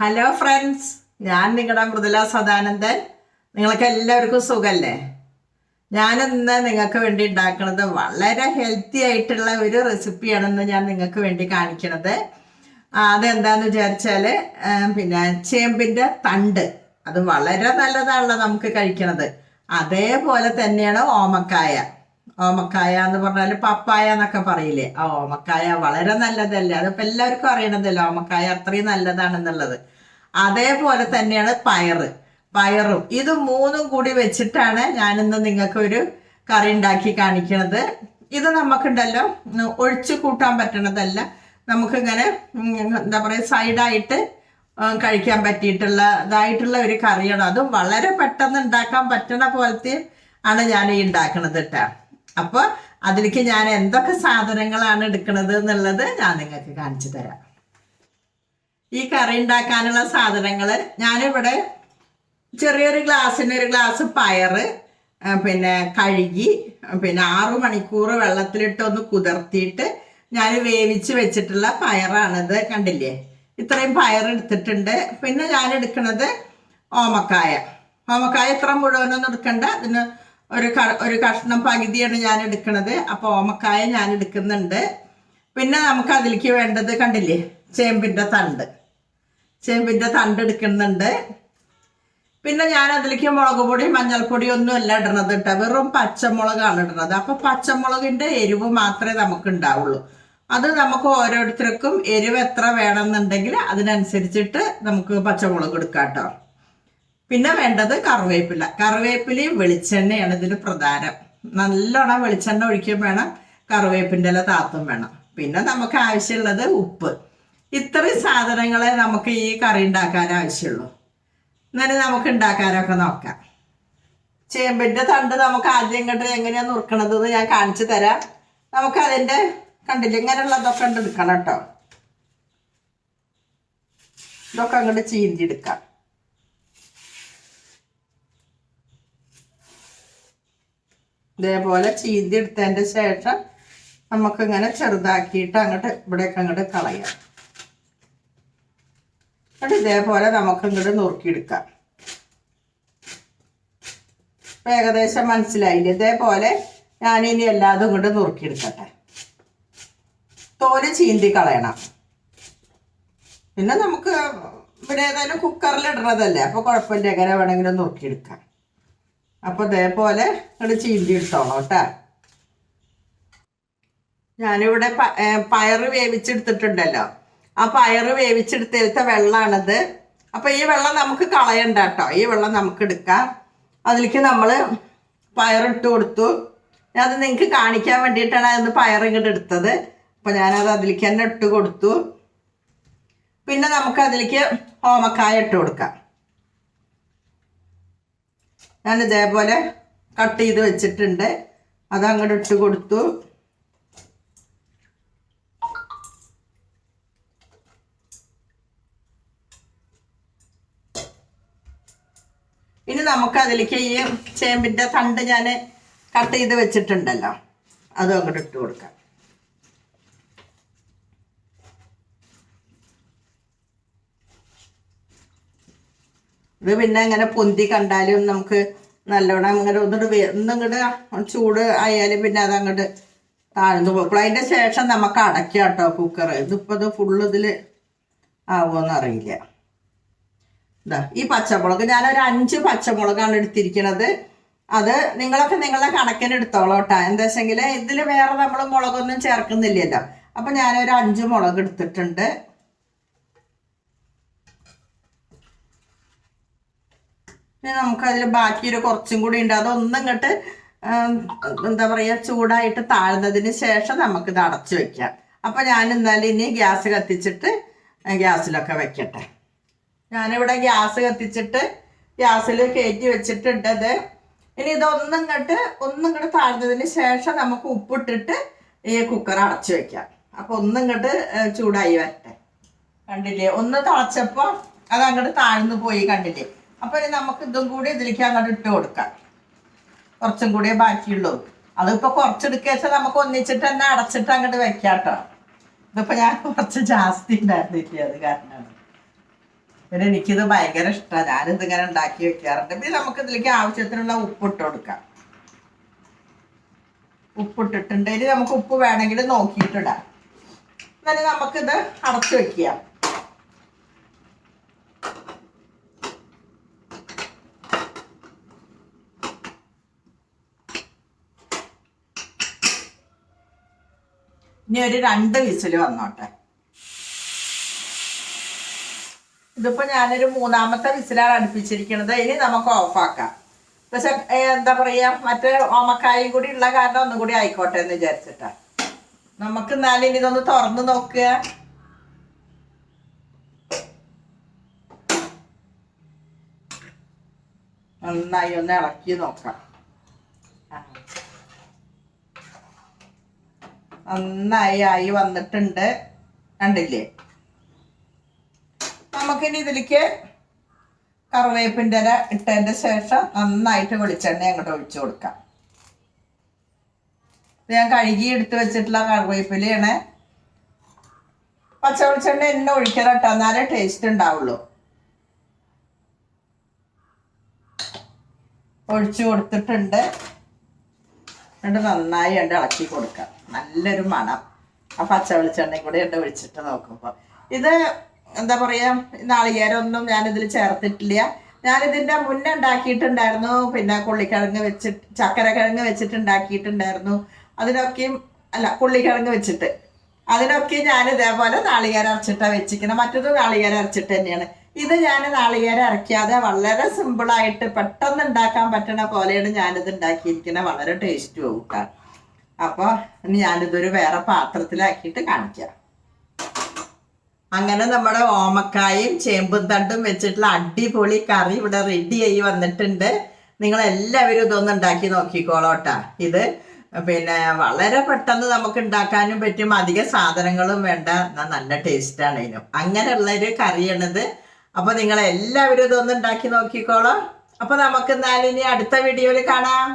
Hello friends ഞാൻ നിങ്ങളുടെ മൃദുല സദാനന്ദൻ. നിങ്ങൾക്ക് എല്ലാവർക്കും സുഖല്ലേ? ഞാനിന്ന് നിങ്ങൾക്ക് വേണ്ടി ഉണ്ടാക്കുന്നത് വളരെ ഹെൽത്തി ആയിട്ടുള്ള ഒരു റെസിപ്പിയാണെന്ന് ഞാൻ നിങ്ങൾക്ക് വേണ്ടി കാണിക്കണത്. അതെന്താന്ന് വിചാരിച്ചാൽ പിന്നെ ചേമ്പിന്റെ തണ്ട്. അത് വളരെ നല്ലതാണല്ലോ നമുക്ക് കഴിക്കണത്. അതേപോലെ തന്നെയാണ് ഓമക്കായ. ഓമക്കായ എന്ന് പറഞ്ഞാൽ പപ്പായ എന്നൊക്കെ പറയില്ലേ? ആ ഓമക്കായ വളരെ നല്ലതല്ലേ? അതിപ്പോൾ എല്ലാവർക്കും അറിയണതല്ലേ ഓമക്കായ അത്രയും നല്ലതാണെന്നുള്ളത്. അതേപോലെ തന്നെയാണ് പയറ്. പയറും. ഇത് മൂന്നും കൂടി വെച്ചിട്ടാണ് ഞാനിന്ന് നിങ്ങൾക്ക് ഒരു കറി ഉണ്ടാക്കി കാണിക്കണത്. ഇത് നമുക്കുണ്ടല്ലോ ഒഴിച്ചു കൂട്ടാൻ പറ്റണതല്ല. നമുക്കിങ്ങനെ എന്താ പറയുക സൈഡായിട്ട് കഴിക്കാൻ പറ്റിയിട്ടുള്ള ഇതായിട്ടുള്ള ഒരു കറിയാണ്. അതും വളരെ പെട്ടെന്ന് ഉണ്ടാക്കാൻ പറ്റണ പോലത്തെ ആണ് ഞാൻ ഈ ഉണ്ടാക്കണത് കേട്ടോ അപ്പോൾ അതിലേക്ക് ഞാൻ എന്തൊക്കെ സാധനങ്ങളാണ് എടുക്കുന്നത് എന്നുള്ളത് ഞാൻ നിങ്ങൾക്ക് കാണിച്ചു തരാം. ഈ കറി ഉണ്ടാക്കാനുള്ള സാധനങ്ങൾ ഞാനിവിടെ ചെറിയൊരു ഗ്ലാസ്സിന് ഒരു ഗ്ലാസ് പയറ് പിന്നെ കഴുകി പിന്നെ ആറു മണിക്കൂർ വെള്ളത്തിലിട്ട് ഒന്ന് കുതിർത്തിയിട്ട് ഞാൻ വേവിച്ച് വെച്ചിട്ടുള്ള പയറാണിത് കണ്ടില്ലേ? ഇത്രയും പയർ എടുത്തിട്ടുണ്ട്. പിന്നെ ഞാൻ എടുക്കുന്നത് ഓമക്കായ. ഓമക്കായ ഇത്ര മുഴുവനൊന്നും എടുക്കണ്ട. അതിന് ഒരു ഒരു കഷ്ണം പകുതിയാണ് ഞാൻ എടുക്കുന്നത് അപ്പോൾ ഓമക്കായ ഞാൻ എടുക്കുന്നുണ്ട്. പിന്നെ നമുക്ക് അതിലേക്ക് വേണ്ടത് കണ്ടില്ലേ? ചേമ്പിന്റെ തണ്ട്. ചേമ്പിന്റെ തണ്ട് എടുക്കുന്നുണ്ട്. പിന്നെ ഞാൻ അതിലേക്ക് മുളക് പൊടി മഞ്ഞൾപ്പൊടി ഒന്നും അല്ല ഇടണത് കേട്ടോ. വെറും പച്ചമുളകാണ് ഇടണത്. അപ്പൊ പച്ചമുളകിന്റെ എരിവ് മാത്രമേ നമുക്ക് ഉണ്ടാവുള്ളൂ. അത് നമുക്ക് ഓരോരുത്തർക്കും എരിവ് എത്ര വേണമെന്നുണ്ടെങ്കിൽ അതിനനുസരിച്ചിട്ട് നമുക്ക് പച്ചമുളക് എടുക്കാം കേട്ടോ. പിന്നെ വേണ്ടത് കറിവേപ്പില. കറിവേപ്പിലയും വെളിച്ചെണ്ണയാണ് ഇതിന് പ്രധാനം. നല്ലോണം വെളിച്ചെണ്ണ ഒഴിക്കുകയും വേണം. കറിവേപ്പിന്റെ ഇല താത്തും വേണം. പിന്നെ നമുക്ക് ആവശ്യമുള്ളത് ഉപ്പ്. ഇത്രയും സാധനങ്ങളെ നമുക്ക് ഈ കറി ഉണ്ടാക്കാൻ ആവശ്യമുള്ളൂ. എന്നാലും നമുക്ക് ഉണ്ടാക്കാനൊക്കെ നോക്കാം. ചേമ്പിന്റെ തണ്ട് നമുക്ക് ആദ്യം ഇങ്ങോട്ട് എങ്ങനെയാണ് നുറുക്കണത് എന്ന് ഞാൻ കാണിച്ചു തരാം. നമുക്ക് അതിന്റെ കണ്ടില്ല ഇങ്ങനെയുള്ളതൊക്കെ എടുക്കണം കേട്ടോ. ഇതൊക്കെ അങ്ങോട്ട് ചീന്തി എടുക്കാം ഇതേപോലെ ചീന്തി എടുത്തതിന്റെ ശേഷം നമുക്കിങ്ങനെ ചെറുതാക്കിയിട്ട് അങ്ങോട്ട് ഇവിടേക്ക് അങ്ങോട്ട് കളയാം. എന്നിട്ട് ഇതേപോലെ നമുക്ക് ഇങ്ങോട്ട് നുറുക്കിയെടുക്കാം. ഇപ്പം ഏകദേശം മനസ്സിലായില്ലേ? ഇതേപോലെ ഞാനിനി എല്ലാതും ഇങ്ങോട്ട് നുറുക്കിയെടുക്കട്ടെ. തോൽ ചീന്തി കളയണം. പിന്നെ നമുക്ക് ഇവിടെ ഏതായാലും കുക്കറിൽ ഇടണതല്ലേ? അപ്പോൾ കുഴപ്പമില്ല. എങ്ങനെ വേണമെങ്കിലും നുറുക്കിയെടുക്കാം. അപ്പോൾ ഇതേപോലെ ഇങ്ങോട്ട് ചീന്തി എടുത്തോളാം കേട്ടോ. ഞാനിവിടെ പ- ഏ, പയറ് വേവിച്ചെടുത്തിട്ടുണ്ടല്ലോ. ആ പയറ് വേവിച്ചെടുത്തെടുത്ത വെള്ളമാണിത് അപ്പോൾ ഈ വെള്ളം നമുക്ക് കളയണ്ട കേട്ടോ. ഈ വെള്ളം നമുക്ക് എടുക്കാം. അതിലേക്ക് നമ്മൾ പയറിട്ട് കൊടുത്തു. അത് നിങ്ങൾക്ക് കാണിക്കാൻ വേണ്ടിയിട്ടാണ് അതിന് പയർ ഇങ്ങോട്ട് എടുത്തത്. അപ്പോൾ ഞാനത് അതിലേക്ക് തന്നെ ഇട്ട് കൊടുത്തു. പിന്നെ നമുക്ക് അതിലേക്ക് ഓമക്കായ ഇട്ട് കൊടുക്കാം. ഞാൻ ഇതേപോലെ കട്ട് ചെയ്ത് വെച്ചിട്ടുണ്ട്. അത് അങ്ങോട്ട് ഇട്ട് കൊടുത്തു. ഇനി നമുക്ക് അതിലേക്ക് ഈ ചേമ്പിന്റെ തണ്ട് ഞാൻ കട്ട് ചെയ്ത് വെച്ചിട്ടുണ്ടല്ലോ. അതും അങ്ങോട്ട് ഇട്ട് കൊടുക്കാം. ഇത് പിന്നെ ഇങ്ങനെ പൊന്തി കണ്ടാലും നമുക്ക് നല്ലോണം ഇങ്ങനെ ഒന്നിട്ട് ഒന്നിങ്ങോട്ട് ചൂട് ആയാലും പിന്നെ അത് അങ്ങോട്ട് താഴ്ന്നു പോകും. അതിന്റെ ശേഷം നമുക്ക് അടയ്ക്കാം കേട്ടോ കുക്കർ ഇതിപ്പോൾ ഇത് ഫുള്ള് ഇതിൽ ആവുമെന്ന് അറിയില്ല. ഇതാ ഈ പച്ചമുളക്. ഞാനൊരു അഞ്ച് പച്ചമുളകാണ് എടുത്തിരിക്കുന്നത് അത് നിങ്ങളൊക്കെ നിങ്ങളുടെ കണക്കിന് എടുത്തോളൂ കേട്ടോ. എന്താ വെച്ചെങ്കിൽ ഇതിൽ വേറെ നമ്മൾ മുളകൊന്നും ചേർക്കുന്നില്ലല്ലോ. അപ്പം ഞാനൊരു അഞ്ച് മുളക് എടുത്തിട്ടുണ്ട്. നമുക്കതിൽ ബാക്കി ഒരു കുറച്ചും കൂടി ഉണ്ട്. അതൊന്നും ഇങ്ങോട്ട് എന്താ പറയുക ചൂടായിട്ട് താഴ്ന്നതിന് ശേഷം നമുക്കിത് അടച്ചു വെക്കാം. അപ്പം ഞാൻ എന്നാലും ഇനി ഗ്യാസ് കത്തിച്ചിട്ട് ഗ്യാസിലൊക്കെ വെക്കട്ടെ. ഞാനിവിടെ ഗ്യാസ് കത്തിച്ചിട്ട് ഗ്യാസിൽ കയറ്റി വെച്ചിട്ടുണ്ട് ഇനി ഇതൊന്നും ഇങ്ങോട്ട് ഒന്നും ഇങ്ങോട്ട് താഴ്ന്നതിന് ശേഷം നമുക്ക് ഉപ്പിട്ടിട്ട് ഈ കുക്കർ അടച്ചു വെക്കാം. അപ്പോൾ ഒന്നും ഇങ്ങോട്ട് ചൂടായി വരട്ടെ. കണ്ടില്ലേ? ഒന്ന് തിളച്ചപ്പോൾ അത് അങ്ങോട്ട് താഴ്ന്നു പോയി കണ്ടില്ലേ? അപ്പോൾ ഇനി നമുക്ക് ഇതും കൂടി ഇതിലേക്ക് അങ്ങോട്ട് ഇട്ട് കൊടുക്കാം. കുറച്ചും കൂടി ബാക്കിയുള്ളൂ. അതിപ്പോൾ കുറച്ചെടുക്കുക വെച്ചാൽ നമുക്ക് ഒന്നിച്ചിട്ട് തന്നെ അടച്ചിട്ട് അങ്ങോട്ട് വെക്കാം കേട്ടോ. ഇതിപ്പോൾ ഞാൻ കുറച്ച് ജാസ്തി ഉണ്ടായിരുന്നില്ല അത് കാരണമാണ്. പിന്നെ എനിക്കിത് ഭയങ്കര ഇഷ്ടമാണ് ഞാനിത് ഇങ്ങനെ ഉണ്ടാക്കി വെക്കാറുണ്ട്. പിന്നെ നമുക്ക് ഇതിലേക്ക് ആവശ്യത്തിനുള്ള ഉപ്പ് ഇട്ട് കൊടുക്കാം. ഉപ്പ് ഇട്ടിട്ടുണ്ട്. ഇനി നമുക്ക് ഉപ്പ് വേണമെങ്കിൽ നോക്കിയിട്ടിടാം എന്നാലും നമുക്കിത് അടച്ചു വെക്കുക ഇനി ഒരു രണ്ട് വിസിൽ വന്നോട്ടെ. ഇതിപ്പോ ഞാനൊരു മൂന്നാമത്തെ വിസിലാണ് അടുപ്പിച്ചിരിക്കുന്നത് ഇനി നമുക്ക് ഓഫാക്കാം പക്ഷെ എന്താ പറയാ മറ്റേ ഓമക്കായും കൂടി ഉള്ള കാരണം ഒന്നും കൂടി ആയിക്കോട്ടെ എന്ന് വിചാരിച്ചിട്ടാ. നമുക്ക് എന്നാലും ഇനി ഇതൊന്ന് തുറന്നു നോക്കുക. നന്നായി ഒന്ന് ഇളക്കി നോക്കാം. നന്നായി ആയി വന്നിട്ടുണ്ട്. കണ്ടില്ലേ? നമുക്കിനി ഇതിലേക്ക് കറിവേപ്പിന്റെ ഇല ഇട്ടതിന്റെ ശേഷം നന്നായിട്ട് വെളിച്ചെണ്ണ അങ്ങോട്ട് ഒഴിച്ചു കൊടുക്കാം. ഞാൻ കഴുകി എടുത്ത് വെച്ചിട്ടുള്ള കറിവേപ്പിലയാണ്. പച്ച വെളിച്ചെണ്ണ എന്നെ ഒഴിക്കണം കേട്ടോ. എന്നാലേ ടേസ്റ്റ് ഉണ്ടാവുള്ളൂ. ഒഴിച്ചു കൊടുത്തിട്ടുണ്ട്. എന്നിട്ട് നന്നായി ഉണ്ട് ഇളക്കി കൊടുക്കുക നല്ലൊരു മണം. ആ പച്ച വെളിച്ചെണ്ണയും കൂടി ഉണ്ട് ഒഴിച്ചിട്ട് നോക്കുമ്പോൾ ഇത് എന്താ പറയുക നാളികേരമൊന്നും ഞാനിതിൽ ചേർത്തിട്ടില്ല. ഞാനിതിന്റെ മുന്നേ ഉണ്ടാക്കിയിട്ടുണ്ടായിരുന്നു. പിന്നെ കൊള്ളിക്കിഴങ്ങ് വെച്ചിട്ട് ചക്കര കിഴങ്ങ് വെച്ചിട്ട് ഉണ്ടാക്കിയിട്ടുണ്ടായിരുന്നു അതിനൊക്കെയും അല്ല കൊള്ളിക്കിഴങ്ങ് വെച്ചിട്ട്. അതിനൊക്കെ ഞാൻ ഇതേപോലെ നാളികേരം അരച്ചിട്ടാണ് വെച്ചിരിക്കുന്നത് മറ്റൊരു നാളികേരം അരച്ചിട്ട് തന്നെയാണ്. ഇത് ഞാൻ നാളികേരം അരയ്ക്കാതെ വളരെ സിമ്പിളായിട്ട് പെട്ടെന്ന് ഉണ്ടാക്കാൻ പറ്റണ പോലെയാണ് ഞാനിത് ഉണ്ടാക്കിയിരിക്കുന്നത് വളരെ ടേസ്റ്റ് പോകും അപ്പോൾ ഇനി ഞാനിതൊരു വേറെ പാത്രത്തിലാക്കിയിട്ട് കാണിക്കാം. അങ്ങനെ നമ്മുടെ ഓമക്കായും ചേമ്പും തണ്ടും വെച്ചിട്ടുള്ള അടിപൊളി കറി ഇവിടെ റെഡി ആയി വന്നിട്ടുണ്ട്. നിങ്ങൾ എല്ലാവരും ഇതൊന്നും ഉണ്ടാക്കി നോക്കിക്കോളോട്ടാ ഇത് പിന്നെ വളരെ പെട്ടെന്ന് നമുക്ക് ഉണ്ടാക്കാനും പറ്റും. അധിക സാധനങ്ങളും വേണ്ട. നല്ല ടേസ്റ്റാണ് ഇതിനും അങ്ങനെയുള്ളൊരു കറിയാണിത്. അപ്പോൾ നിങ്ങൾ എല്ലാവരും ഇതൊന്നുണ്ടാക്കി നോക്കിക്കോളാം. അപ്പോൾ നമുക്ക് ഇനി അടുത്ത വീഡിയോയിൽ കാണാം.